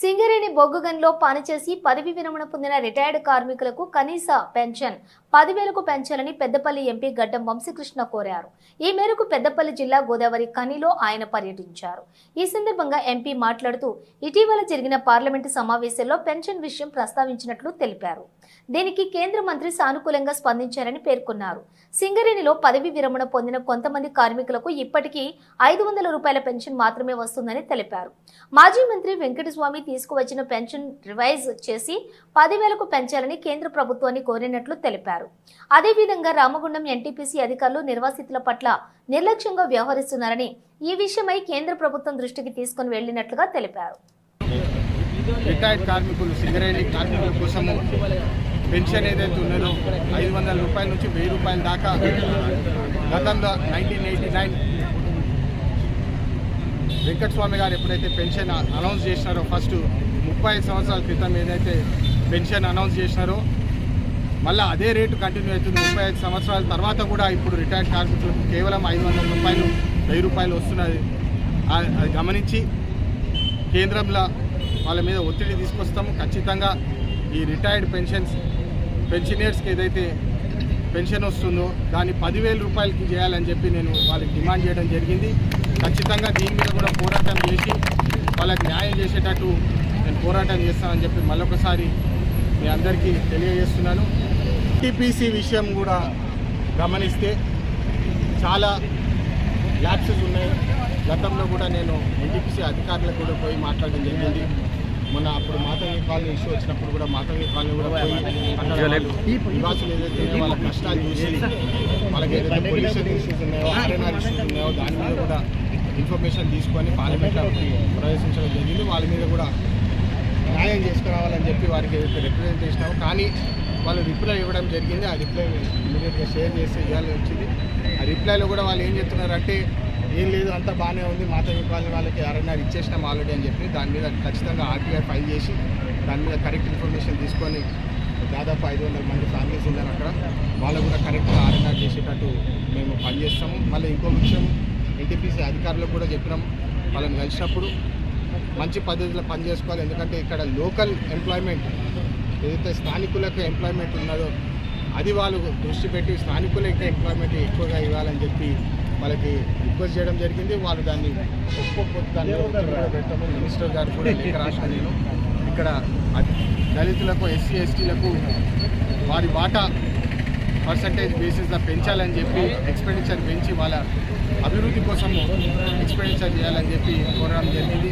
సింగరేణి బొగ్గుగన్లో పనిచేసి పదవి విరమణ పొందిన రిటైర్డ్ కార్మికులకు కనీస పెన్షన్ పదివేలకు పెంచాలని పెద్దపల్లి ఎంపీ గడ్డం వంశీకృష్ణ కోరారు. ఈ మేరకు పెద్దపల్లి జిల్లా గోదావరి కనిలో ఆయన పర్యటించారు. ఈ సందర్భంగా ఎంపీ మాట్లాడుతూ ఇటీవల జరిగిన పార్లమెంటు సమావేశంలో పెన్షన్ విషయం ప్రస్తావించినట్లు తెలిపారు. దీనికి కేంద్ర మంత్రి సానుకూలంగా స్పందించారని పేర్కొన్నారు. సింగరేణిలో పదవి విరమణ పొందిన కొంతమంది కార్మికులకు ఇప్పటికీ ఐదు వందల రూపాయల పెన్షన్ మాత్రమే వస్తుందని తెలిపారు. మాజీ మంత్రి వెంకటస్వామి తీసుకువచ్చిన పెన్షన్ రివైజ్ చేసి పదివేలకు పెంచాలని కేంద్ర ప్రభుత్వాన్ని కోరినట్లు తెలిపారు. అదేవిధంగా రామగుండం ఎన్టీపీసీ అధికారులు నిర్వాసితుల పట్ల నిర్లక్ష్యంగా వ్యవహరిస్తున్నారని ఈ విషయమై కేంద్ర ప్రభుత్వం దృష్టికి తీసుకుని వెళ్ళినట్లుగా తెలిపారు. రిటైర్డ్ కార్మికులు సింగరేణి కార్మికుల కోసము పెన్షన్ ఏదైతే ఉన్నదో ఐదు వందల రూపాయల నుంచి వెయ్యి రూపాయల దాకా గతంలో నైన్టీన్ ఎయిటీ నైన్ వెంకటస్వామి గారు ఎప్పుడైతే పెన్షన్ అనౌన్స్ చేసినారో ఫస్ట్ ముప్పై ఐదు సంవత్సరాల క్రితం ఏదైతే పెన్షన్ అనౌన్స్ చేసినారో మళ్ళీ అదే రేటు కంటిన్యూ అవుతుంది. ముప్పై ఐదు సంవత్సరాల తర్వాత కూడా ఇప్పుడు రిటైర్డ్ కార్మికులకు కేవలం ఐదు వందల రూపాయలు వెయ్యి రూపాయలు వస్తున్నది. అది గమనించి కేంద్రంలో వాళ్ళ మీద ఒత్తిడి తీసుకొస్తాము. ఖచ్చితంగా ఈ రిటైర్డ్ పెన్షన్స్ పెన్షనర్స్కి ఏదైతే పెన్షన్ వస్తుందో దాన్ని పదివేల రూపాయలకి చేయాలని చెప్పి నేను వాళ్ళకి డిమాండ్ చేయడం జరిగింది. ఖచ్చితంగా దీని మీద కూడా పోరాటం చేసి వాళ్ళకి న్యాయం చేసేటట్టు నేను పోరాటం చేస్తానని చెప్పి మళ్ళొకసారి మీ అందరికీ తెలియజేస్తున్నాను. టీపీసీ విషయం కూడా గమనిస్తే చాలా ల్యాబ్సెస్ ఉన్నాయి. గతంలో కూడా నేను ఎన్టీపీసీ అధికారులకు కూడా పోయి మాట్లాడడం జరిగింది. మొన్న అప్పుడు మాతంగి కాలనీ ఇష్యూ వచ్చినప్పుడు కూడా మాతంగి కాలనీ కూడా పోయి నివాసులు ఏదైతే వాళ్ళ కష్టాలు చూసి వాళ్ళకి ఏదైతే పొల్యూషన్ ఇష్యూస్ ఉన్నాయో ఆర్ఎన్ఆర్ ఇష్యూస్ ఉన్నాయో దాని మీద కూడా ఇన్ఫర్మేషన్ తీసుకొని పార్లమెంట్లో ప్రవేశించడం జరిగింది. వాళ్ళ మీద కూడా న్యాయం చేసుకురావాలని చెప్పి వారికి ఏదైతే రిప్రజెంట్ చేసినామో కానీ వాళ్ళు రిప్లై ఇవ్వడం జరిగింది. ఆ రిప్లై ఇమీడియట్గా షేర్ చేసి ఇవ్వాలని వచ్చింది. ఆ రిప్లైలో కూడా వాళ్ళు ఏం చెప్తున్నారంటే ఏం లేదు అంతా బాగానే ఉంది. మాత కాలనీ వాళ్ళకి? ఆర్ఎన్ఆర్ ఇచ్చేసినాం ఆల్రెడీ అని చెప్పి. దాని మీద ఖచ్చితంగా ఆర్టీఐ ఫైల్ చేసి దాని మీద కరెక్ట్ ఇన్ఫర్మేషన్ తీసుకొని దాదాపు ఐదు వందల మంది ఫ్యామిలీస్ ఉన్నారు అక్కడ. వాళ్ళు కూడా కరెక్ట్గా ఆర్ఎన్ఆర్ చేసేటట్టు మేము పనిచేస్తాము. మళ్ళీ ఇంకో విషయం ఎన్టీపీసీ అధికారులకు కూడా చెప్పినాం. వాళ్ళని కలిసినప్పుడు మంచి పద్ధతిలో పనిచేసుకోవాలి ఎందుకంటే ఇక్కడ లోకల్ ఎంప్లాయ్మెంట్ ఏదైతే స్థానికులకు ఎంప్లాయ్మెంట్ ఉన్నదో అది వాళ్ళు దృష్టి పెట్టి స్థానికులకి ఎంప్లాయ్మెంట్ ఎక్కువగా ఇవ్వాలని చెప్పి వాళ్ళకి రిక్వెస్ట్ చేయడం జరిగింది. వాళ్ళు దాన్ని ఒప్పుకోకపోతే దాన్ని ఒత్తిడి మినిస్టర్ గారు కూడా లేఖ రాసిన నేను. ఇక్కడ దళితులకు ఎస్సీ ఎస్టీలకు వారి వాటా పర్సంటేజ్ బేసిస్లో పెంచాలని చెప్పి ఎక్స్పెండిచర్ పెంచి వాళ్ళ అభివృద్ధి కోసం ఎక్స్పెండిచర్ చేయాలని చెప్పి కోరడం జరిగింది.